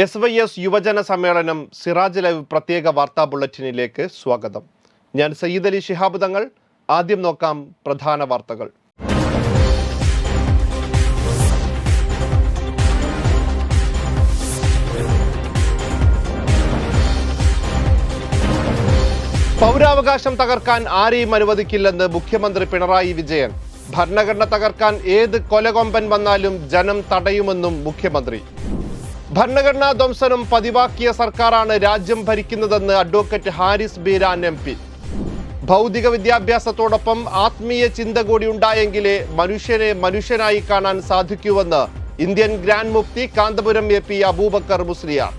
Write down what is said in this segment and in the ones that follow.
S Y S യുവജന സമ്മേളനം Siraj live പ്രത്യേക വാർത്താ ബുള്ളറ്റിനിലേക്ക് സ്വാഗതം. ഞാൻ സയ്യിദ് അലി ശിഹാബ് തങ്ങൾ. ആദ്യം നോക്കാം പ്രധാന വാർത്തകൾ. പൗരാവകാശം തകർക്കാൻ ആരെയും അനുവദിക്കില്ലെന്ന് മുഖ്യമന്ത്രി പിണറായി വിജയൻ. ഭരണഘടന തകർക്കാൻ ഏത് കൊലകൊമ്പൻ വന്നാലും ജനം തടയുമെന്നും മുഖ്യമന്ത്രി. ഭരണഘടനാ ധ്വംസനം പതിവാക്കിയ സർക്കാരാണ് രാജ്യം ഭരിക്കുന്നതെന്ന് advocate Haris Beeran M P. ഭൗതിക വിദ്യാഭ്യാസത്തോടൊപ്പം ആത്മീയ ചിന്ത കൂടി ഉണ്ടായെങ്കിലേ മനുഷ്യനെ മനുഷ്യനായി കാണാൻ സാധിക്കൂവെന്ന് Indian grand Mufti Kanthapuram A P Aboobacker Musliyar.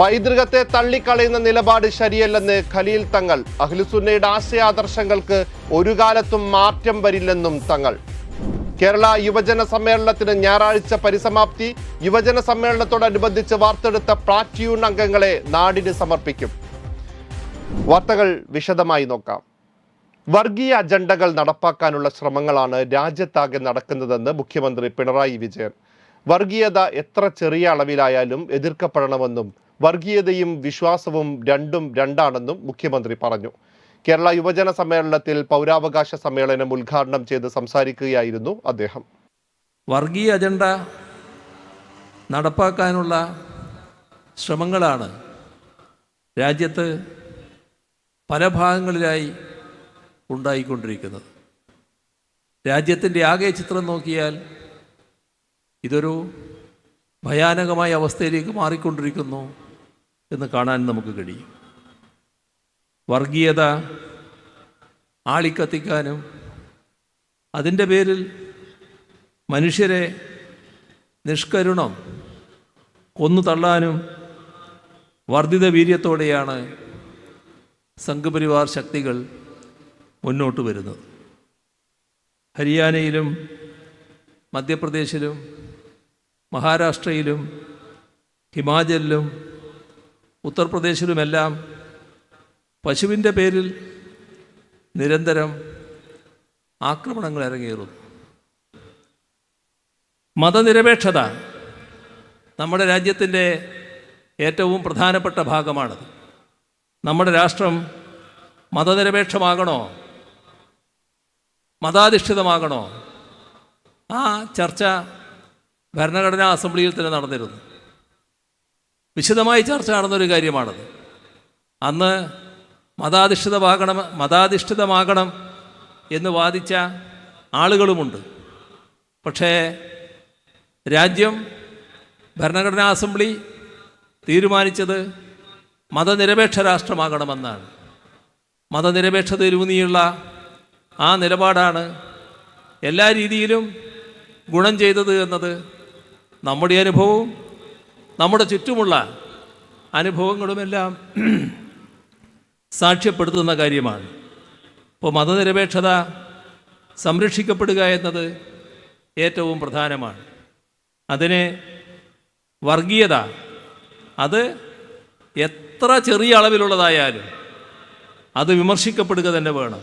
പൈതൃകത്തെ തള്ളിക്കളയുന്ന നിലപാട് ശരിയല്ലെന്ന് ഖലീൽ തങ്ങൾ അഖിലുസുന്നയുടെ ആശയാദർശങ്ങൾക്ക് ഒരു കാലത്തും മാറ്റം വരില്ലെന്നും തങ്ങൾ. കേരള യുവജന സമ്മേളനത്തിന് ഞായറാഴ്ച പരിസമാപ്തി. യുവജന സമ്മേളനത്തോടനുബന്ധിച്ച് വാർത്തെടുത്ത പ്ലാറ്റ്യൂൺ അംഗങ്ങളെ നാടിന് സമർപ്പിക്കും. വാർത്തകൾ വിശദമായി നോക്കാം. വർഗീയ അജണ്ടകൾ നടപ്പാക്കാനുള്ള ശ്രമങ്ങളാണ് രാജ്യത്താകെ നടക്കുന്നതെന്ന് മുഖ്യമന്ത്രി പിണറായി വിജയൻ. വർഗീയത എത്ര ചെറിയ അളവിലായാലും എതിർക്കപ്പെടണമെന്നും വർഗീയതയും വിശ്വാസവും രണ്ടും രണ്ടാണെന്നും മുഖ്യമന്ത്രി പറഞ്ഞു. കേരള യുവജന സമ്മേളനത്തിൽ പൗരാവകാശ സമ്മേളനം ഉദ്ഘാടനം ചെയ്ത് സംസാരിക്കുകയായിരുന്നു അദ്ദേഹം. വർഗീയ അജണ്ട നടപ്പാക്കാനുള്ള ശ്രമങ്ങളാണ് രാജ്യത്ത് പല ഭാഗങ്ങളിലായി ഉണ്ടായിക്കൊണ്ടിരിക്കുന്നത്. രാജ്യത്തിന്റെ ആകെ ചിത്രം നോക്കിയാൽ ഇതൊരു ഭയാനകമായ അവസ്ഥയിലേക്ക് മാറിക്കൊണ്ടിരിക്കുന്നു എന്ന് കാണാൻ നമുക്ക് കഴിയും. വർഗീയത ആളിക്കത്തിക്കാനും അതിന്റെ പേരിൽ മനുഷ്യരെ നിഷ്കരുണം കൊന്നു തള്ളാനും വർദ്ധിത വീര്യത്തോടെയാണ് സംഘപരിവാർ ശക്തികൾ മുന്നോട്ട് വരുന്നത്. ഹരിയാനയിലും മധ്യപ്രദേശിലും മഹാരാഷ്ട്രയിലും ഹിമാചലിലും ഉത്തർപ്രദേശിലുമെല്ലാം പശുവിന്റെ പേരിൽ നിരന്തരം ആക്രമണങ്ങൾ ഇറങ്ങിയിരുന്നു മതനിരപേക്ഷത നമ്മുടെ രാജ്യത്തിന്റെ ഏറ്റവും പ്രധാനപ്പെട്ട ഭാഗമാണത്. നമ്മുടെ രാഷ്ട്രം മതനിരപേക്ഷമാകണോ? മതാധിഷ്ഠിതമാകണോ? ആ ചർച്ച ഭരണഘടനാ അസംബ്ലിയിൽ തന്നെ നടന്നിരുന്നു. വിശദമായി ചർച്ച നടന്നൊരു കാര്യമാണത്. അന്ന് മതാധിഷ്ഠിതമാകണം മതാധിഷ്ഠിതമാകണം എന്ന് വാദിച്ച ആളുകളുമുണ്ട്. പക്ഷേ രാജ്യം ഭരണഘടനാ അസംബ്ലി തീരുമാനിച്ചത് മതനിരപേക്ഷ രാഷ്ട്രമാകണമെന്നാണ്. മതനിരപേക്ഷതയിലൂന്നിയുള്ള ആ നിലപാടാണ് എല്ലാ രീതിയിലും ഗുണം ചെയ്തത് എന്നത് നമ്മുടെ അനുഭവവും നമ്മുടെ ചുറ്റുമുള്ള അനുഭവങ്ങളുമെല്ലാം സാക്ഷ്യപ്പെടുത്തുന്ന കാര്യമാണ്. ഇപ്പോൾ മതനിരപേക്ഷത സംരക്ഷിക്കപ്പെടുക എന്നത് ഏറ്റവും പ്രധാനമാണ്. അതിന് വർഗീയത അത് എത്ര ചെറിയ അളവിലുള്ളതായാലും അത് വിമർശിക്കപ്പെടുക തന്നെ വേണം.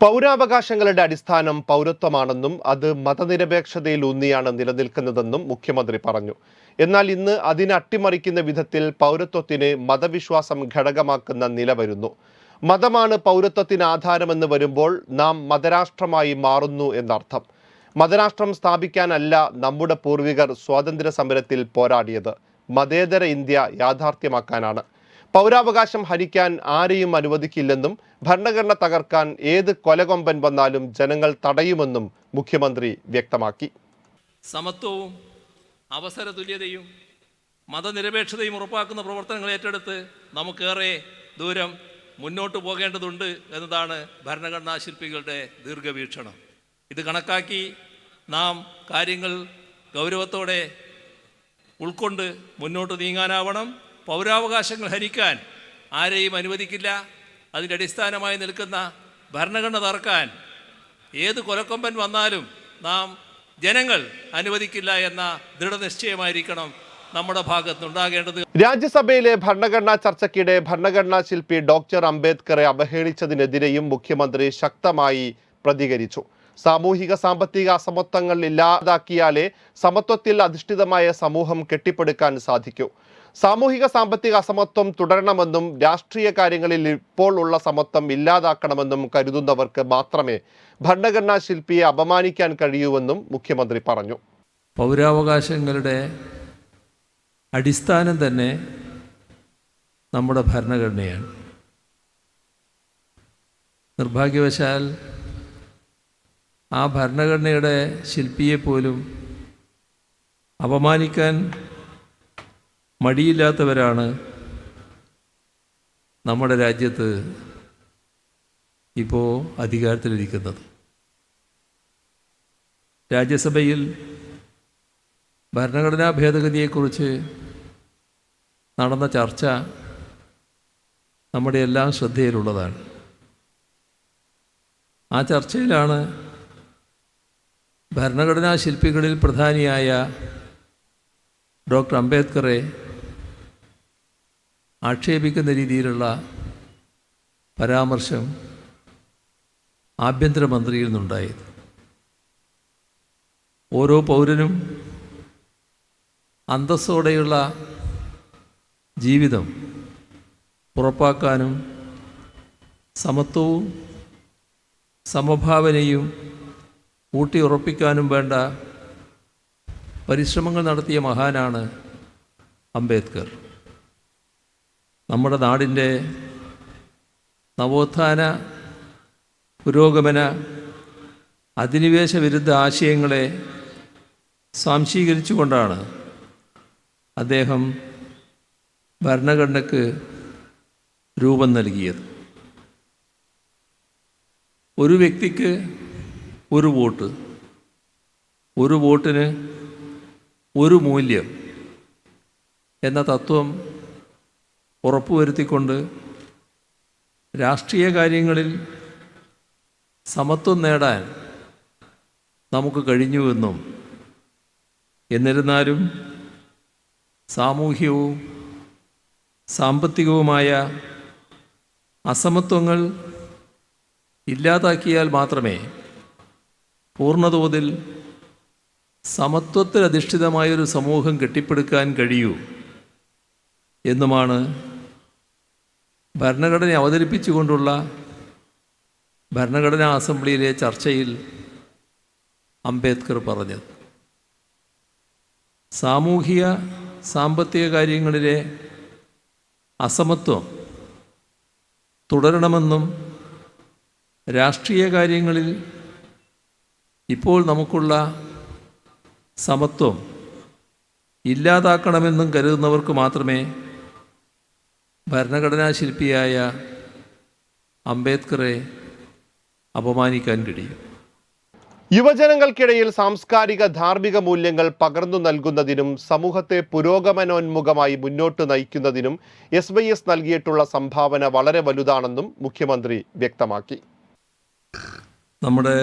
പൗരാവകാശങ്ങളുടെ അടിസ്ഥാനം പൗരത്വമാണെന്നും അത് മതനിരപേക്ഷതയിൽ ഊന്നിയാണ് നിലനിൽക്കുന്നതെന്നും മുഖ്യമന്ത്രി പറഞ്ഞു. എന്നാൽ ഇന്ന് അതിനെ അട്ടിമറിക്കുന്ന വിധത്തിൽ പൗരത്വത്തിന് മതവിശ്വാസം ഘടകമാക്കുന്ന നില വരുന്നു. മതമാണ് പൗരത്വത്തിന് ആധാരമെന്ന് വരുമ്പോൾ നാം മതരാഷ്ട്രമായി മാറുന്നു എന്നർത്ഥം. മതരാഷ്ട്രം സ്ഥാപിക്കാനല്ല നമ്മുടെ പൂർവികർ സ്വാതന്ത്ര്യ സമരത്തിൽ പോരാടിയത്. മതേതര ഇന്ത്യ യാഥാർത്ഥ്യമാക്കാനാണ്. പൗരാവകാശം ഹരിക്കാൻ ആരെയും അനുവദിക്കില്ലെന്നും ഭരണഘടന തകർക്കാൻ ഏത് കൊലകൊമ്പൻ വന്നാലും ജനങ്ങൾ തടയുമെന്നും മുഖ്യമന്ത്രി വ്യക്തമാക്കി. സമത്വവും അവസര തുല്യതയും മതനിരപേക്ഷതയും ഉറപ്പാക്കുന്ന പ്രവർത്തനങ്ങൾ ഏറ്റെടുത്ത് നമുക്കേറെ ദൂരം മുന്നോട്ട് പോകേണ്ടതുണ്ട് എന്നതാണ് ഭരണഘടനാ ശില്പികളുടെ ദീർഘവീക്ഷണം. ഇത് കണക്കാക്കി നാം കാര്യങ്ങൾ ഗൗരവത്തോടെ ഉൾക്കൊണ്ട് മുന്നോട്ട് നീങ്ങാനാവണം. പൗരാവകാശങ്ങൾ ഹരിക്കാൻ ആരെയും അനുവദിക്കില്ല. അതിന്റെ അടിസ്ഥാനമായി നിൽക്കുന്ന ഭരണഘടന തറക്കാൻ ഏത് കൊലക്കൊമ്പൻ വന്നാലും നാം ജനങ്ങൾ അനുവദിക്കില്ല എന്ന ദൃഢനിശ്ചയമായിരിക്കണം നമ്മുടെ ഭാഗത്തുണ്ടാകേണ്ടത്. രാജ്യസഭയിലെ ഭരണഘടനാ ചർച്ചയ്ക്കിടെ ഭരണഘടനാ ശില്പി ഡോക്ടർ അംബേദ്കറെ അവഹേളിച്ചതിനെതിരെയും മുഖ്യമന്ത്രി ശക്തമായി പ്രതികരിച്ചു. സാമൂഹിക സാമ്പത്തിക അസമത്വങ്ങൾ ഇല്ലാതാക്കിയാലേ സമത്വത്തിൽ അധിഷ്ഠിതമായ സമൂഹം കെട്ടിപ്പടുക്കാൻ സാധിക്കൂ. സാമൂഹിക സാമ്പത്തിക അസമത്വം തുടരണമെന്നും രാഷ്ട്രീയ കാര്യങ്ങളിൽ ഇപ്പോൾ ഉള്ള സമത്വം ഇല്ലാതാക്കണമെന്നും കരുതുന്നവർക്ക് മാത്രമേ ഭരണഘടനാ ശില്പിയെ അപമാനിക്കാൻ കഴിയൂവെന്നും മുഖ്യമന്ത്രി പറഞ്ഞു. പൗരാവകാശങ്ങളുടെ അടിസ്ഥാനം തന്നെ നമ്മുടെ ഭരണഘടനയാണ്. നിർഭാഗ്യവശാൽ ആ ഭരണഘടനയുടെ ശില്പിയെപ്പോലും അപമാനിക്കാൻ മടിയില്ലാത്തവരാണ് നമ്മുടെ രാജ്യത്ത് ഇപ്പോൾ അധികാരത്തിലിരിക്കുന്നത്. രാജ്യസഭയിൽ ഭരണഘടനാ ഭേദഗതിയെക്കുറിച്ച് നടന്ന ചർച്ച നമ്മുടെ എല്ലാം ശ്രദ്ധയിലുള്ളതാണ്. ആ ചർച്ചയിലാണ് ഭരണഘടനാ ശില്പികളിൽ പ്രധാനിയായ ഡോക്ടർ അംബേദ്കറെ ആക്ഷേപിക്കുന്ന രീതിയിലുള്ള പരാമർശം ആഭ്യന്തരമന്ത്രിയിൽ നിന്നുണ്ടായത്. ഓരോ പൗരനും അന്തസ്സോടെയുള്ള ജീവിതം ഉറപ്പാക്കാനും സമത്വവും സമഭാവനയും ഊട്ടിയുറപ്പിക്കാനും വേണ്ട പരിശ്രമങ്ങൾ നടത്തിയ മഹാനാണ് അംബേദ്കർ. നമ്മുടെ നാടിന്റെ നവോത്ഥാന പുരോഗമന അധിനിവേശ വിരുദ്ധ ആശയങ്ങളെ സ്വാംശീകരിച്ചുകൊണ്ടാണ് അദ്ദേഹം ഭരണഘടനയ്ക്ക് രൂപം നൽകിയത്. ഒരു വ്യക്തിക്ക് ഒരു വോട്ട്. ഒരു വോട്ടിന് ഒരു മൂല്യം എന്ന തത്വം ഉറപ്പുവരുത്തിക്കൊണ്ട് രാഷ്ട്രീയ കാര്യങ്ങളിൽ സമത്വം നേടാൻ നമുക്ക് കഴിഞ്ഞുവെന്നും എന്നിരുന്നാലും സാമൂഹ്യവും സാമ്പത്തികവുമായ അസമത്വങ്ങൾ ഇല്ലാതാക്കിയാൽ മാത്രമേ പൂർണതോതിൽ സമത്വത്തിലധിഷ്ഠിതമായൊരു സമൂഹം കെട്ടിപ്പടുക്കാൻ കഴിയൂ എന്നുമാണ് ഭരണഘടന അവതരിപ്പിച്ചുകൊണ്ടുള്ള ഭരണഘടനാ അസംബ്ലിയിലെ ചർച്ചയിൽ അംബേദ്കർ പറഞ്ഞത്. സാമൂഹിക സാമ്പത്തിക കാര്യങ്ങളിലെ അസമത്വം തുടരണമെന്നും രാഷ്ട്രീയ കാര്യങ്ങളിൽ ഇപ്പോൾ നമുക്കുള്ള സമത്വം ഇല്ലാതാക്കണമെന്നും കരുതുന്നവർക്ക് മാത്രമേ ഭരണഘടനാ ശില്പിയായ അംബേദ്കറെ അപമാനിക്കാൻ കഴിയും. യുവജനങ്ങൾക്കിടയിൽ സാംസ്കാരിക ധാർമ്മിക മൂല്യങ്ങൾ പകർന്നു നൽകുന്നതിനും സമൂഹത്തെ പുരോഗമനോന്മുഖമായി മുന്നോട്ട് നയിക്കുന്നതിനും എസ് വൈ എസ് നൽകിയിട്ടുള്ള സംഭാവന വളരെ വലുതാണെന്നും മുഖ്യമന്ത്രി വ്യക്തമാക്കി. നമ്മുടെ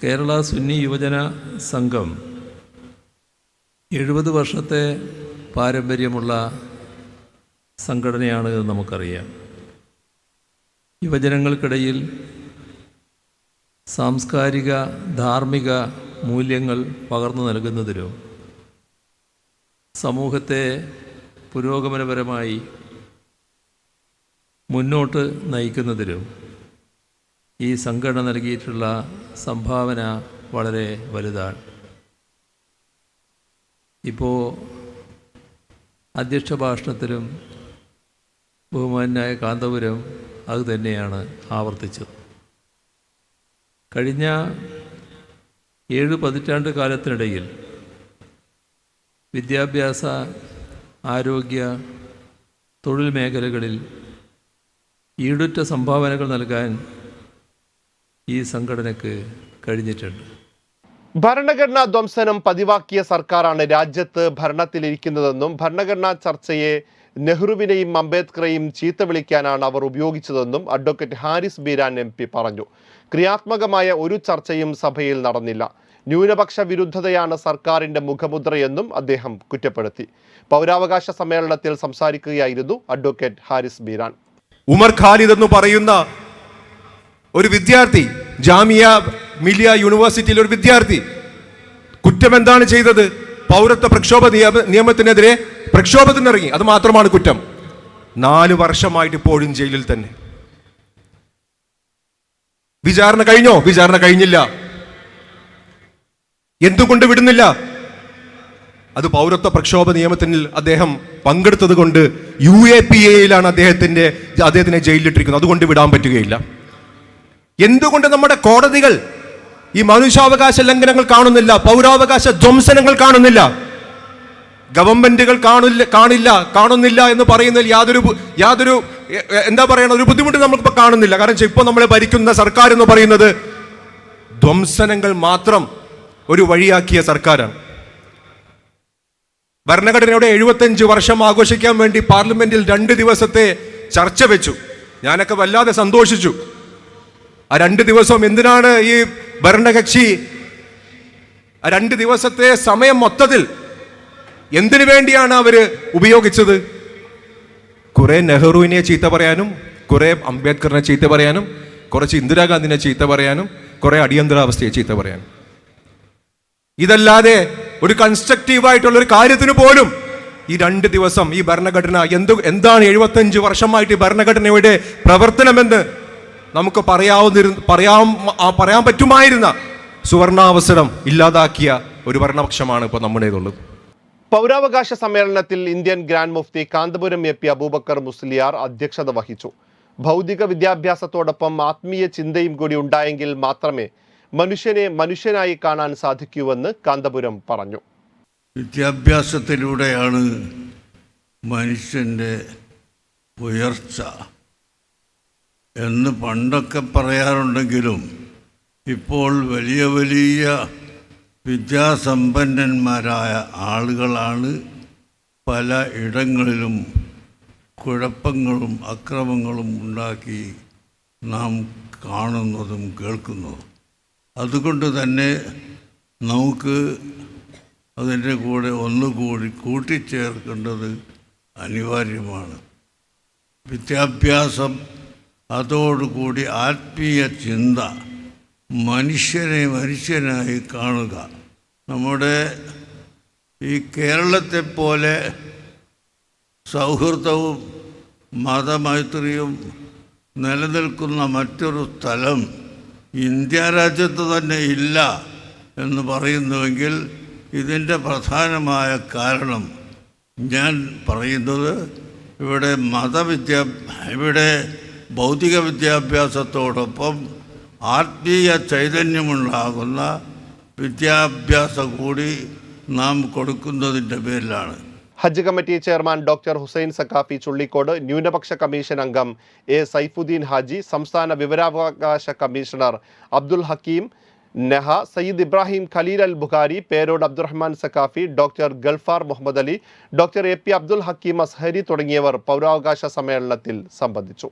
കേരള സുന്നി യുവജന സംഘം എഴുപത് വർഷത്തെ പാരമ്പര്യമുള്ള സംഘടനയാണ് എന്ന് നമുക്കറിയാം. യുവജനങ്ങൾക്കിടയിൽ സാംസ്കാരിക ധാർമ്മിക മൂല്യങ്ങൾ പകർന്നു നൽകുന്നതിനും സമൂഹത്തെ പുരോഗമനപരമായി മുന്നോട്ട് നയിക്കുന്നതിനും ഈ സംഘടന നൽകിയിട്ടുള്ള സംഭാവന വളരെ വലുതാണ്. ഇപ്പോൾ അധ്യക്ഷ ഭാഷണത്തിലും ബഹുമാനായ കാന്തപുരം അത് തന്നെയാണ് ആവർത്തിച്ചത്. കഴിഞ്ഞ ഏഴ് പതിറ്റാണ്ട് കാലത്തിനിടയിൽ വിദ്യാഭ്യാസ ആരോഗ്യ തൊഴിൽ മേഖലകളിൽ ഈടുറ്റ സംഭാവനകൾ നൽകാൻ ഈ സംഘടനയ്ക്ക് കഴിഞ്ഞിട്ടുണ്ട്. ഭരണഘടനാ ധ്വംസനം പതിവാക്കിയ സർക്കാരാണ് രാജ്യത്ത് ഭരണത്തിലിരിക്കുന്നതെന്നും ഭരണഘടനാ ചർച്ചയെ നെഹ്റുവിനെയും അംബേദ്കറെയും ചീത്ത വിളിക്കാനാണ് അവർ ഉപയോഗിച്ചതെന്നും advocate Haris Beeran M P പറഞ്ഞു. ക്രിയാത്മകമായ ഒരു ചർച്ചയും സഭയിൽ നടന്നില്ല. ന്യൂനപക്ഷ വിരുദ്ധതയാണ് സർക്കാരിന്റെ മുഖമുദ്രയെന്നും അദ്ദേഹം കുറ്റപ്പെടുത്തി. പൗരാവകാശ സമ്മേളനത്തിൽ സംസാരിക്കുകയായിരുന്നു അഡ്വക്കേറ്റ് ഹാരിസ് ബീരാൻ. ഉമർ ഖാലിദ് എന്ന് പറയുന്ന ഒരു വിദ്യാർത്ഥി ജാമിയ മിലിയ യൂണിവേഴ്സിറ്റിയിലെ ഒരു വിദ്യാർത്ഥി കുറ്റം എന്താണ് ചെയ്തത്? പൗരത്വ പ്രക്ഷോഭ നിയമ നിയമത്തിനെതിരെ പ്രക്ഷോഭത്തിനിറങ്ങി. അത് മാത്രമാണ് കുറ്റം. നാല് വർഷമായിട്ട് ഇപ്പോഴും ജയിലിൽ തന്നെ. വിചാരണ കഴിഞ്ഞോ? വിചാരണ കഴിഞ്ഞില്ല. എന്തുകൊണ്ട് വിടുന്നില്ല? അത് പൗരത്വ പ്രക്ഷോഭ നിയമത്തിൽ അദ്ദേഹം പങ്കെടുത്തത് കൊണ്ട് യു എ പി എയിലാണ് അദ്ദേഹത്തിന്റെ അദ്ദേഹത്തിനെ ജയിലിലിട്ടിരിക്കുന്നത്. അതുകൊണ്ട് വിടാൻ പറ്റുകയില്ല. എന്തുകൊണ്ട് നമ്മുടെ കോടതികൾ ഈ മനുഷ്യാവകാശ ലംഘനങ്ങൾ കാണുന്നില്ല പൗരാവകാശ ധ്വംസനങ്ങൾ കാണുന്നില്ല? ഗവൺമെന്റുകൾ കാണില്ല കാണില്ല കാണുന്നില്ല എന്ന് പറയുന്നതിൽ യാതൊരു യാതൊരു എന്താ പറയണ ഒരു ബുദ്ധിമുട്ട് നമുക്കിപ്പോൾ കാണുന്നില്ല. കാരണം ഇപ്പോൾ നമ്മളെ ഭരിക്കുന്ന സർക്കാർ എന്ന് പറയുന്നത് ധ്വംസനങ്ങൾ മാത്രം ഒരു വഴിയാക്കിയ സർക്കാരാണ്. ഭരണഘടനയുടെ എഴുപത്തഞ്ച് വർഷം ആഘോഷിക്കാൻ വേണ്ടി പാർലമെന്റിൽ രണ്ട് ദിവസത്തെ ചർച്ച വെച്ചു. ഞാനൊക്കെ വല്ലാതെ സന്തോഷിച്ചു. ആ രണ്ട് ദിവസം എന്തിനാണ് ഈ ഭരണകക്ഷി? ആ രണ്ട് ദിവസത്തെ സമയം മൊത്തത്തിൽ എന്തിനു വേണ്ടിയാണ് അവർ ഉപയോഗിച്ചത്? കുറെ നെഹ്റുവിനെ ചീത്ത പറയാനും കുറെ അംബേദ്കറിനെ ചീത്ത പറയാനും കുറച്ച് ഇന്ദിരാഗാന്ധിനെ ചീത്ത പറയാനും കുറെ അടിയന്തരാവസ്ഥയെ ചീത്ത പറയാനും. ഇതല്ലാതെ ഒരു കൺസ്ട്രക്റ്റീവ് ആയിട്ടുള്ള ഒരു കാര്യത്തിന് പോലും ഈ രണ്ട് ദിവസം ഈ ഭരണഘടന എന്ത് എന്താണ് എഴുപത്തഞ്ച് വർഷമായിട്ട് ഈ ഭരണഘടനയുടെ പ്രവർത്തനമെന്ന് നമുക്ക് പറയാവുന്ന പറയാൻ പറയാൻ പറ്റുമായിരുന്ന സുവർണാവസരം ഇല്ലാതാക്കിയ ഒരു ഭരണപക്ഷമാണ് ഇപ്പോൾ നമ്മുടേതുള്ളത്. പൗരാവകാശ സമ്മേളനത്തിൽ Indian grand Mufti Kanthapuram A P Aboobacker Musliyar അധ്യക്ഷത വഹിച്ചു. ഭൗതിക വിദ്യാഭ്യാസത്തോടൊപ്പം ആത്മീയ ചിന്തയും കൂടി ഉണ്ടായെങ്കിൽ മാത്രമേ മനുഷ്യനെ മനുഷ്യനായി കാണാൻ സാധിക്കൂവെന്ന് കാന്തപുരം പറഞ്ഞു. വിദ്യാഭ്യാസത്തിലൂടെയാണ് മനുഷ്യന്റെ ഉയർച്ച എന്ന് പണ്ടൊക്കെ പറയാറുണ്ടെങ്കിലും ഇപ്പോൾ വലിയ വലിയ വിദ്യാസമ്പന്നന്മാരായ ആളുകളാണ് പല ഇടങ്ങളിലും കുഴപ്പങ്ങളും അക്രമങ്ങളും ഉണ്ടാക്കി നാം കാണുന്നതും കേൾക്കുന്നതും. അതുകൊണ്ട് തന്നെ നമുക്ക് അതിന്റെ കൂടെ ഒന്നുകൂടി കൂട്ടിച്ചേർക്കേണ്ടത് അനിവാര്യമാണ്. വിദ്യാഭ്യാസം അതോടുകൂടി ആത്മീയ ചിന്ത മനുഷ്യനെ മനുഷ്യനായി കാണുക. നമ്മുടെ ഈ കേരളത്തെ പോലെ സൗഹൃദവും മതമൈത്രിയും നിലനിൽക്കുന്ന മറ്റൊരു സ്ഥലം ഇന്ത്യ രാജ്യത്ത് തന്നെ ഇല്ല എന്ന് പറയുന്നുവെങ്കിൽ ഇതിന്റെ പ്രധാനമായ കാരണം ഞാൻ പറയുന്നത് ഇവിടെ മതവിദ്യ ഇവിടെ ഭൗതിക വിദ്യാഭ്യാസത്തോടൊപ്പം ആത്മീയ ചൈതന്യമുണ്ടാകുന്ന വിദ്യാഭ്യാസം കൂടി നാം കൊടുക്കുന്നതിന്റെ പേരിലാണ്. Hajj committee chairman doctor Hussain Saquafi Chullikode ന്യൂനപക്ഷ കമ്മീഷൻ അംഗം എ സൈഫുദ്ദീൻ ഹാജി സംസ്ഥാന വിവരാവകാശ commissioner Abdul Hakeem Neha Sayyid Ibrahim Khaleel Al Bukhari Perode Abdurahman Saquafi doctor Gulfar Muhammad Ali doctor A P Abdul Hakeem Azhari തുടങ്ങിയവർ പൗരാവകാശ സമ്മേളനത്തിൽ സംബന്ധിച്ചു.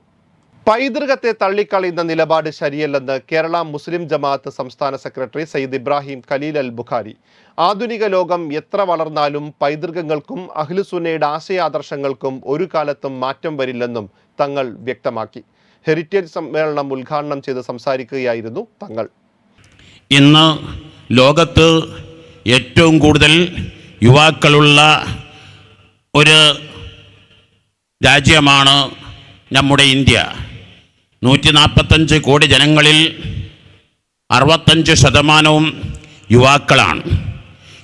പൈതൃകത്തെ തള്ളിക്കളയുന്ന നിലപാട് ശരിയല്ലെന്ന് കേരള മുസ്ലിം ജമാഅത്ത് സംസ്ഥാന സെക്രട്ടറി സയ്യിദ് ഇബ്രാഹിം ഖലീൽ അൽ ബുഖാരി. ആധുനിക ലോകം എത്ര വളർന്നാലും പൈതൃകങ്ങൾക്കും അഖിലുസുന്നയുടെ ആശയാദർശങ്ങൾക്കും ഒരു കാലത്തും മാറ്റം വരില്ലെന്നും തങ്ങൾ വ്യക്തമാക്കി. ഹെറിറ്റേജ് സമ്മേളനം ഉദ്ഘാടനം ചെയ്ത് സംസാരിക്കുകയായിരുന്നു തങ്ങൾ. ഇന്ന് ലോകത്ത് ഏറ്റവും കൂടുതൽ യുവാക്കളുള്ള ഒരു രാജ്യമാണ് നമ്മുടെ ഇന്ത്യ. നൂറ്റി നാൽപ്പത്തഞ്ച് കോടി ജനങ്ങളിൽ അറുപത്തഞ്ച് ശതമാനവും യുവാക്കളാണ്.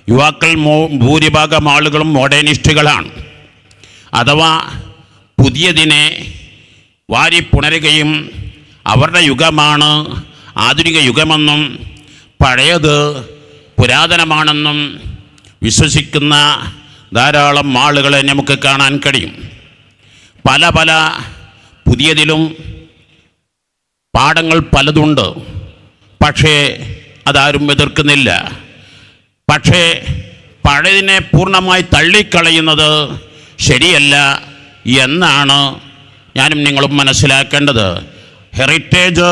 യുവാക്കൾ ഭൂരിഭാഗം ആളുകളും മോഡേണിസ്റ്റുകളാണ്. അഥവാ പുതിയതിനെ വാരിപ്പുണരുകയും അവരുടെ യുഗമാണ് ആധുനിക യുഗമെന്നും പഴയത് പുരാതനമാണെന്നും വിശ്വസിക്കുന്ന ധാരാളം ആളുകളെ നമുക്ക് കാണാൻ കഴിയും. പല പല പുതിയതിലും പാഠങ്ങൾ പലതുണ്ട്. പക്ഷേ അതാരും എതിർക്കുന്നില്ല. പക്ഷേ പഴയതിനെ പൂർണമായി തള്ളിക്കളയുന്നത് ശരിയല്ല എന്നാണ് ഞാനും നിങ്ങളും മനസ്സിലാക്കേണ്ടത്. ഹെറിറ്റേജ്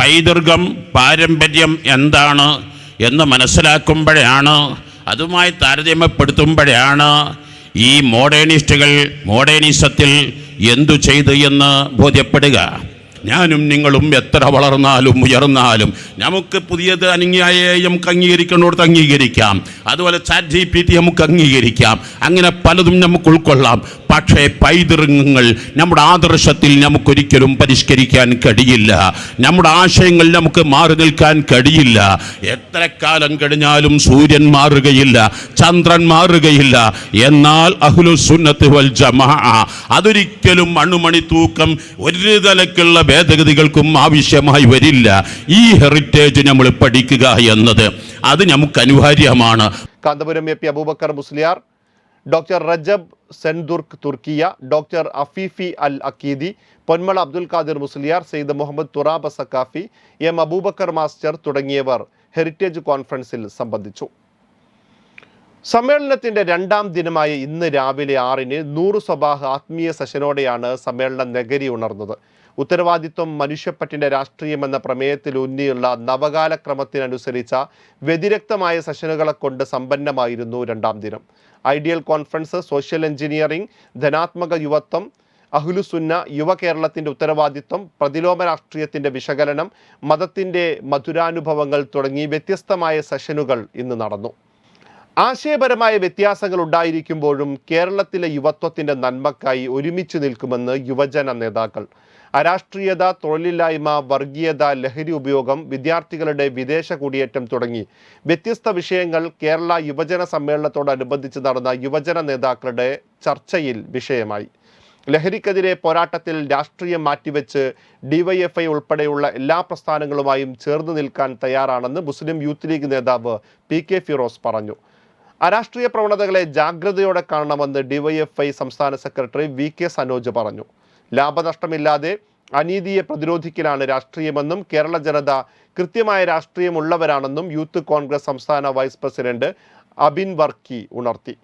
പൈതൃകം പാരമ്പര്യം എന്താണ് എന്ന് മനസ്സിലാക്കുമ്പോഴാണ് അതുമായി താരതമ്യപ്പെടുത്തുമ്പോഴാണ് ഈ മോഡേണിസ്റ്റുകൾ മോഡേണിസത്തിൽ എന്തു ചെയ്തു എന്ന് ബോധ്യപ്പെടുക. ഞാനും നിങ്ങളും എത്ര വളർന്നാലും ഉയർന്നാലും നമുക്ക് പുതിയത് അനങ്ങിയായ നമുക്ക് അംഗീകരിക്കേണ്ടോടത്ത് അംഗീകരിക്കാം. അതുപോലെ ചാറ്റ് ജി പി ടി നമുക്ക് അംഗീകരിക്കാം. അങ്ങനെ പലതും നമുക്ക് ഉൾക്കൊള്ളാം. പക്ഷേ പൈതൃകങ്ങൾ നമ്മുടെ ആദർശത്തിൽ നമുക്കൊരിക്കലും പരിഷ്കരിക്കാൻ കഴിയില്ല. നമ്മുടെ ആശയങ്ങൾ നമുക്ക് മാറി നിൽക്കാൻ കഴിയില്ല. എത്ര കാലം കഴിഞ്ഞാലും സൂര്യൻ മാറുകയില്ല ചന്ദ്രൻ മാറുകയില്ല. എന്നാൽ അഹ്ലു സുന്നത്ത് വൽ ജമാ അതൊരിക്കലും മണ്ണുമണി തൂക്കം ഒരു തലക്കുള്ള ഭേദഗതികൾക്കും ആവശ്യമായി വരില്ല. ഈ ഹെറിറ്റേജ് നമ്മൾ പഠിക്കുക എന്നത്. അത് നമുക്ക് അനിവാര്യമാണ്. Kanthapuram A P Aboobacker Musliyar doctor Rajab Senturk Turkiye doctor Afifi Al Akiti Ponmala Abdul Qadir Musliyar Sayed Muhammad Thuraba Saquafi M Aboobacker master തുടങ്ങിയവർ ഹെറിറ്റേജ് കോൺഫറൻസിൽ സംബന്ധിച്ചു. സമ്മേളനത്തിന്റെ രണ്ടാം ദിനമായ ഇന്ന് രാവിലെ ആറിന് നൂറ് സ്വഭാഹ ആത്മീയ സെഷനോടെയാണ് സമ്മേളനം നഗരി ഉണർന്നത്. ഉത്തരവാദിത്വം മനുഷ്യപ്പറ്റിന്റെ രാഷ്ട്രീയം എന്ന പ്രമേയത്തിൽ ഊന്നിയുള്ള നവകാല ക്രമത്തിനനുസരിച്ച വ്യതിരക്തമായ സെഷനുകളെ കൊണ്ട് സമ്പന്നമായിരുന്നു രണ്ടാം ദിനം. ഐഡിയൽ കോൺഫറൻസ് സോഷ്യൽ എഞ്ചിനീയറിംഗ് ധനാത്മക യുവത്വം അഹുലുസുന്ന യുവ കേരളത്തിന്റെ ഉത്തരവാദിത്വം പ്രതിലോമ രാഷ്ട്രീയത്തിന്റെ വിശകലനം മതത്തിന്റെ മധുരാനുഭവങ്ങൾ തുടങ്ങി വ്യത്യസ്തമായ സെഷനുകൾ ഇന്ന് നടന്നു. ആശയപരമായ വ്യത്യാസങ്ങൾ ഉണ്ടായിരിക്കുമ്പോഴും കേരളത്തിലെ യുവത്വത്തിന്റെ നന്മക്കായി ഒരുമിച്ച് നിൽക്കുമെന്ന് യുവജന നേതാക്കൾ അരാഷ്ട്രീയത തൊഴിലില്ലായ്മ വർഗീയത ലഹരി ഉപയോഗം വിദ്യാർത്ഥികളുടെ വിദേശ കുടിയേറ്റം തുടങ്ങി വ്യത്യസ്ത വിഷയങ്ങൾ കേരള യുവജന സമ്മേളനത്തോടനുബന്ധിച്ച് നടന്ന യുവജന നേതാക്കളുടെ ചർച്ചയിൽ വിഷയമായി. ലഹരിക്കെതിരെ പോരാട്ടത്തിൽ രാഷ്ട്രീയം മാറ്റിവെച്ച് ഡിവൈഎഫ്ഐ ഉൾപ്പെടെയുള്ള എല്ലാ പ്രസ്ഥാനങ്ങളുമായും ചേർന്ന് നിൽക്കാൻ തയ്യാറാണെന്ന് മുസ്ലിം യൂത്ത് ലീഗ് നേതാവ് പി കെ ഫിറോസ് പറഞ്ഞു. അരാഷ്ട്രീയ പ്രവണതകളെ ജാഗ്രതയോടെ കാണണമെന്ന് ഡിവൈഎഫ്ഐ സംസ്ഥാന സെക്രട്ടറി വി കെ സനോജ് പറഞ്ഞു. ലാഭനഷ്ടമില്ലാതെ അനീതിയെ പ്രതിരോധിക്കലാണ് രാഷ്ട്രീയമെന്നും കേരള ജനത കൃത്യമായ രാഷ്ട്രീയമുള്ളവരാണെന്നും യൂത്ത് കോൺഗ്രസ് സംസ്ഥാന വൈസ് പ്രസിഡന്റ് അബിൻ വർക്കി ഉണർത്തി.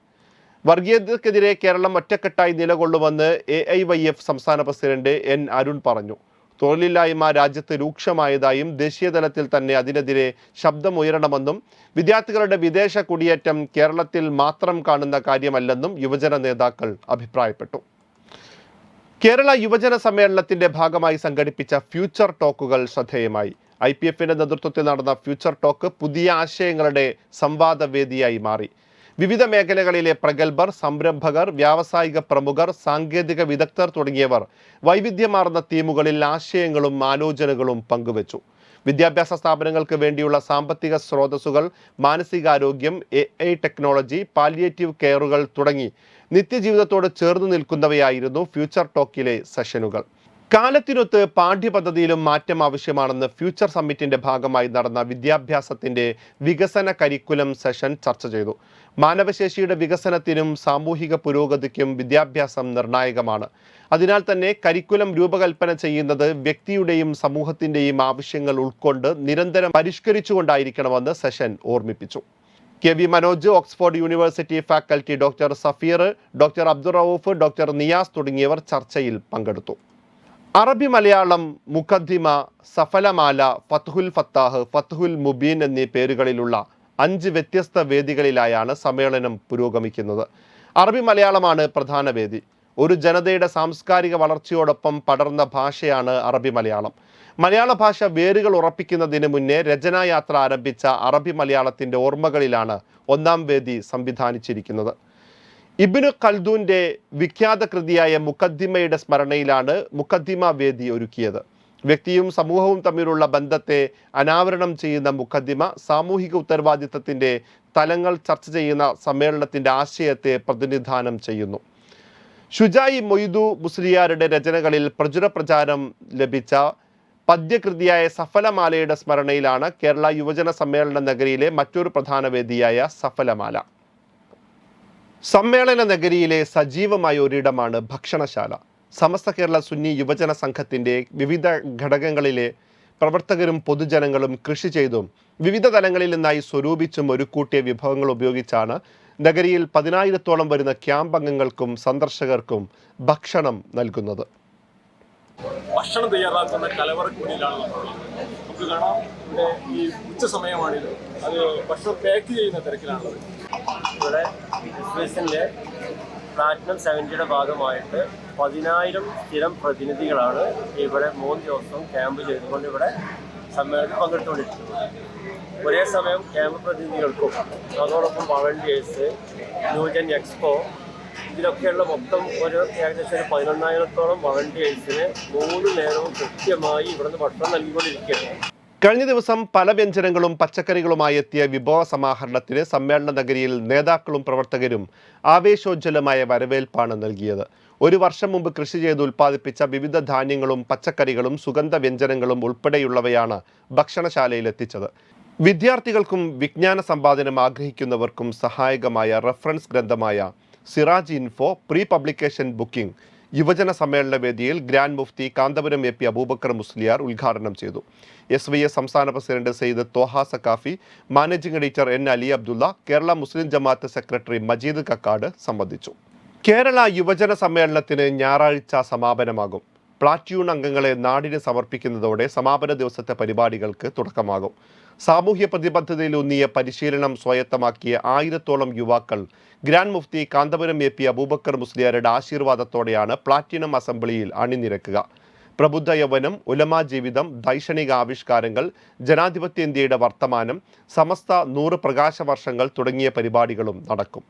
വർഗീയതക്കെതിരെ കേരളം ഒറ്റക്കെട്ടായി നിലകൊള്ളുമെന്ന് എ ഐ വൈ എഫ് സംസ്ഥാന പ്രസിഡന്റ് എൻ അരുൺ പറഞ്ഞു. തൊഴിലില്ലായ്മ രാജ്യത്ത് രൂക്ഷമായതായും ദേശീയതലത്തിൽ തന്നെ അതിനെതിരെ ശബ്ദമുയരണമെന്നും വിദ്യാർത്ഥികളുടെ വിദേശ കുടിയേറ്റം കേരളത്തിൽ മാത്രം കാണുന്ന കാര്യമല്ലെന്നും യുവജന നേതാക്കൾ അഭിപ്രായപ്പെട്ടു. കേരള യുവജന സമ്മേളനത്തിന്റെ ഭാഗമായി സംഘടിപ്പിച്ച ഫ്യൂച്ചർ ടോക്കുകൾ ശ്രദ്ധേയമായി. ഐ പി എഫിന്റെ നേതൃത്വത്തിൽ നടന്ന ഫ്യൂച്ചർ ടോക്ക് പുതിയ ആശയങ്ങളുടെ സംവാദ വേദിയായി മാറി. വിവിധ മേഖലകളിലെ പ്രഗത്ഭർ സംരംഭകർ വ്യാവസായിക പ്രമുഖർ സാങ്കേതിക വിദഗ്ധർ തുടങ്ങിയവർ വൈവിധ്യമാർന്ന തീമുകളിൽ ആശയങ്ങളും ആലോചനകളും പങ്കുവച്ചു. വിദ്യാഭ്യാസ സ്ഥാപനങ്ങൾക്ക് വേണ്ടിയുള്ള സാമ്പത്തിക സ്രോതസ്സുകൾ മാനസികാരോഗ്യം എ ഐ ടെക്നോളജി പാലിയേറ്റീവ് കെയറുകൾ തുടങ്ങി നിത്യജീവിതത്തോട് ചേർന്ന് നിൽക്കുന്നവയായിരുന്നു ഫ്യൂച്ചർ ടോക്കിലെ സെഷനുകൾ. കാലത്തിനൊത്ത് പാഠ്യപദ്ധതിയിലും മാറ്റം ആവശ്യമാണെന്ന് ഫ്യൂച്ചർ സമ്മിറ്റിന്റെ ഭാഗമായി നടന്ന വിദ്യാഭ്യാസത്തിന്റെ വികസന കരിക്കുലം സെഷൻ ചർച്ച ചെയ്തു. മാനവശേഷിയുടെ വികസനത്തിനും സാമൂഹിക പുരോഗതിക്കും വിദ്യാഭ്യാസം നിർണായകമാണ്. അതിനാൽ തന്നെ കരിക്കുലം രൂപകൽപ്പന ചെയ്യുന്നത് വ്യക്തിയുടെയും സമൂഹത്തിന്റെയും ആവശ്യങ്ങൾ ഉൾക്കൊണ്ട് നിരന്തരം പരിഷ്കരിച്ചുകൊണ്ടായിരിക്കണമെന്ന് സെഷൻ ഓർമ്മിപ്പിച്ചു. K V Manoj Oxford university faculty doctor Safeer doctor Abdul Rauf doctor Niyas തുടങ്ങിയവർ ചർച്ചയിൽ പങ്കെടുത്തു. അറബി മലയാളം മുഖദ്ദിമ സഫലമാല ഫത്ഹുൽ ഫത്താഹ് ഫത്ഹുൽ മുബീൻ എന്നീ പേരുകളിലുള്ള അഞ്ച് വ്യത്യസ്ത വേദികളിലായാണ് സമ്മേളനം പുരോഗമിക്കുന്നത്. അറബി മലയാളമാണ് പ്രധാന വേദി. ഒരു ജനതയുടെ സാംസ്കാരിക വളർച്ചയോടൊപ്പം പടർന്ന ഭാഷയാണ് അറബി മലയാളം. മലയാള ഭാഷ വേരുകൾ ഉറപ്പിക്കുന്നതിന് മുന്നേ രചനായാത്ര ആരംഭിച്ച അറബി മലയാളത്തിന്റെ ഓർമ്മകളിലാണ് ഒന്നാം വേദി സംവിധാനിച്ചിരിക്കുന്നത്. ഇബിനു ഖൽദൂന്റെ വിഖ്യാത കൃതിയായ മുഖദ്ദിമയുടെ സ്മരണയിലാണ് മുഖദ്ദിമ വേദി ഒരുക്കിയത്. വ്യക്തിയും സമൂഹവും തമ്മിലുള്ള ബന്ധത്തെ അനാവരണം ചെയ്യുന്ന മുഖദ്ദിമ സാമൂഹിക ഉത്തരവാദിത്തത്തിന്റെ തലങ്ങൾ ചർച്ച ചെയ്യുന്ന സമ്മേളനത്തിന്റെ ആശയത്തെ പ്രതിനിധാനം ചെയ്യുന്നു. ഷുജായി മൊയ്തു മുസ്ലിയാരുടെ രചനകളിൽ പ്രചുര പ്രചാരം ലഭിച്ച പദ്യകൃതിയായ സഫലമാലയുടെ സ്മരണയിലാണ് കേരള യുവജന സമ്മേളന നഗരിയിലെ മറ്റൊരു പ്രധാന വേദിയായ സഫലമാല. സമ്മേളന നഗരിയിലെ സജീവമായ ഒരിടമാണ് ഭക്ഷണശാല. സമസ്ത കേരള സുന്നി യുവജന സംഘത്തിന്റെ വിവിധ ഘടകങ്ങളിലെ പ്രവർത്തകരും പൊതുജനങ്ങളും കൃഷി ചെയ്തും വിവിധ തലങ്ങളിൽ നിന്നായി സ്വരൂപിച്ചും ഒരുക്കൂട്ടിയ വിഭവങ്ങൾ ഉപയോഗിച്ചാണ് നഗരിയിൽ പതിനായിരത്തോളം വരുന്ന ക്യാമ്പ് അംഗങ്ങൾക്കും സന്ദർശകർക്കും ഭക്ഷണം നൽകുന്നത്. ഭക്ഷണം തയ്യാറാക്കുന്ന കലവറക്കുള്ളിലാണ് നമ്മളുള്ളത് നമുക്ക് കാണാം ഇവിടെ ഈ ഉച്ച സമയമാണിത് അത് ഭക്ഷണം പാക്ക് ചെയ്യുന്ന തിരക്കിലാണുള്ളത്. ഇവിടെ പ്ലാറ്റിനം സെവന്റിയുടെ ഭാഗമായിട്ട് പതിനായിരം സ്ഥിരം പ്രതിനിധികളാണ് ഇവിടെ മൂന്ന് ദിവസം ക്യാമ്പ് ചെയ്തുകൊണ്ട് ഇവിടെ സമ്മേളനം പങ്കെടുത്തുകൊണ്ടിരിക്കുന്നത്. ഒരേ സമയം ക്യാമ്പ് പ്രതിനിധികൾക്കും അതോടൊപ്പം വളണ്ടിയേഴ്സ് ന്യൂജൻ എക്സ്പോ ഇതിലൊക്കെയുള്ള മൊത്തം ഒരു ഏകദേശം ഒരു പതിനൊന്നായിരത്തോളം വളണ്ടിയേഴ്സിന് മൂന്ന് നേരവും കൃത്യമായി ഇവിടുന്ന് ഭക്ഷണം നൽകിക്കൊണ്ടിരിക്കുകയാണ്. കഴിഞ്ഞ ദിവസം പല വ്യഞ്ജനങ്ങളും പച്ചക്കറികളുമായി എത്തിയ വിഭവ സമാഹരണത്തിന് സമ്മേളന നഗരിയിൽ നേതാക്കളും പ്രവർത്തകരും ആവേശോജ്വലമായ വരവേൽപ്പാണ് നൽകിയത്. ഒരു വർഷം മുമ്പ് കൃഷി ചെയ്ത് ഉൽപ്പാദിപ്പിച്ച വിവിധ ധാന്യങ്ങളും പച്ചക്കറികളും സുഗന്ധ വ്യഞ്ജനങ്ങളും ഉൾപ്പെടെയുള്ളവയാണ് ഭക്ഷണശാലയിൽ എത്തിച്ചത് വിദ്യാർത്ഥികൾക്കും വിജ്ഞാന സമ്പാദനം ആഗ്രഹിക്കുന്നവർക്കും സഹായകമായ reference ഗ്രന്ഥമായ Siraj info pre publication booking യുവജന സമ്മേളന വേദിയിൽ grand Mufti Kanthapuram A P Aboobacker Musliyar ഉദ്ഘാടനം ചെയ്തു. എസ് വി എസ് സംസ്ഥാന president Sayed Thoha Saquafi managing editor N Ali Abdulla Kerala Muslim Jamaath secretary Majeed Kakkad സംബന്ധിച്ചു. കേരള യുവജന സമ്മേളനത്തിന് ഞായറാഴ്ച സമാപനമാകും. പ്ലാറ്റ്യൂൺ അംഗങ്ങളെ നാടിന് സമർപ്പിക്കുന്നതോടെ സമാപന ദിവസത്തെ പരിപാടികൾക്ക് തുടക്കമാകും. സാമൂഹ്യ പ്രതിബദ്ധതയിലൂന്നിയ പരിശീലനം സ്വായത്തമാക്കിയ ആയിരത്തോളം യുവാക്കൾ grand Mufti Kanthapuram A P Aboobacker മുസ്ലിയാരുടെ ആശീർവാദത്തോടെയാണ് പ്ലാറ്റിനം അസംബ്ലിയിൽ അണിനിരക്കുക. പ്രബുദ്ധ യൗവനം ഉലമാ ജീവിതം ദൈക്ഷണിക ആവിഷ്കാരങ്ങൾ ജനാധിപത്യ ഇന്ത്യയുടെ വർത്തമാനം സമസ്ത നൂറ് പ്രകാശ വർഷങ്ങൾ തുടങ്ങിയ പരിപാടികളും നടക്കും.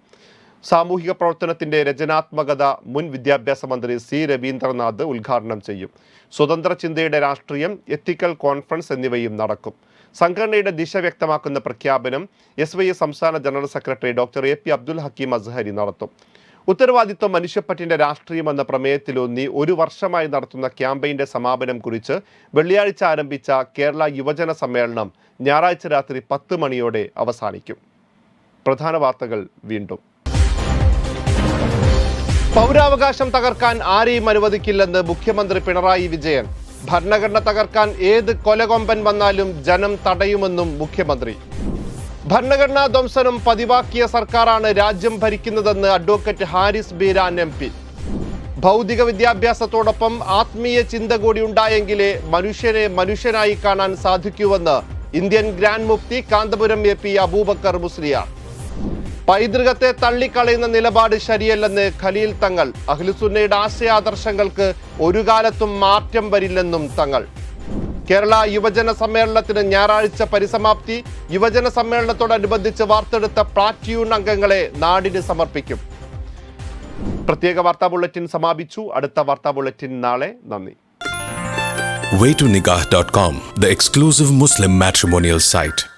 സാമൂഹിക പ്രവർത്തനത്തിന്റെ രചനാത്മകത മുൻ വിദ്യാഭ്യാസ മന്ത്രി സി രവീന്ദ്രനാഥ് ഉദ്ഘാടനം ചെയ്യും. സ്വതന്ത്ര ചിന്തയുടെ രാഷ്ട്രീയം എത്തിക്കൽ കോൺഫറൻസ് എന്നിവയും നടക്കും. സംഘടനയുടെ ദിശ വ്യക്തമാക്കുന്ന പ്രഖ്യാപനം എസ് വൈ എസ് സംസ്ഥാന general secretary doctor A P Abdul Hakeem Azhari നടത്തും. ഉത്തരവാദിത്വം മനുഷ്യപ്പറ്റിന്റെ രാഷ്ട്രീയം എന്ന പ്രമേയത്തിലൊന്നി ഒരു വർഷമായി നടത്തുന്ന ക്യാമ്പയിന്റെ സമാപനം കുറിച്ച് വെള്ളിയാഴ്ച ആരംഭിച്ച കേരള യുവജന സമ്മേളനം ഞായറാഴ്ച രാത്രി പത്ത് മണിയോടെ അവസാനിക്കും. പ്രധാന വാർത്തകൾ വീണ്ടും. പൗരാവകാശം തകർക്കാൻ ആരെയും അനുവദിക്കില്ലെന്ന് മുഖ്യമന്ത്രി പിണറായി വിജയൻ. ഭരണഘടന തകർക്കാൻ ഏത് കൊലകൊമ്പൻ വന്നാലും ജനം തടയുമെന്നും മുഖ്യമന്ത്രി. ഭരണഘടനാ ധ്വംസനം പതിവാക്കിയ സർക്കാരാണ് രാജ്യം ഭരിക്കുന്നതെന്ന് advocate Haris Beeran M P. ഭൗതിക വിദ്യാഭ്യാസത്തോടൊപ്പം ആത്മീയ ചിന്ത കൂടി ഉണ്ടായെങ്കിലേ മനുഷ്യനെ മനുഷ്യനായി കാണാൻ സാധിക്കൂവെന്ന് Indian grand Mufti Kanthapuram A P Aboobacker Musliyar. പൈതൃകത്തെ തള്ളിക്കളയുന്ന നിലപാട് ശരിയല്ലെന്ന് ഖലീൽ തങ്ങൾ. അഖിലുസുന്നയുടെ ആശയാദർശങ്ങൾക്ക് ഒരു കാലത്തും മാറ്റം വരില്ലെന്നും തങ്ങൾ. കേരള യുവജന സമ്മേളനത്തിന് ഞായറാഴ്ച പരിസമാപ്തി. യുവജന സമ്മേളനത്തോടനുബന്ധിച്ച് വാർത്തെടുത്ത പ്ലാറ്റ്യൂൺ അംഗങ്ങളെ നാടിന് സമർപ്പിക്കും. പ്രത്യേക വാർത്താ ബുള്ളറ്റിൻ സമാപിച്ചു. അടുത്ത വാർത്താ ബുള്ളറ്റിൻ നാളെ. നന്ദി. Waytonikah.com, the exclusive Muslim matrimonial site.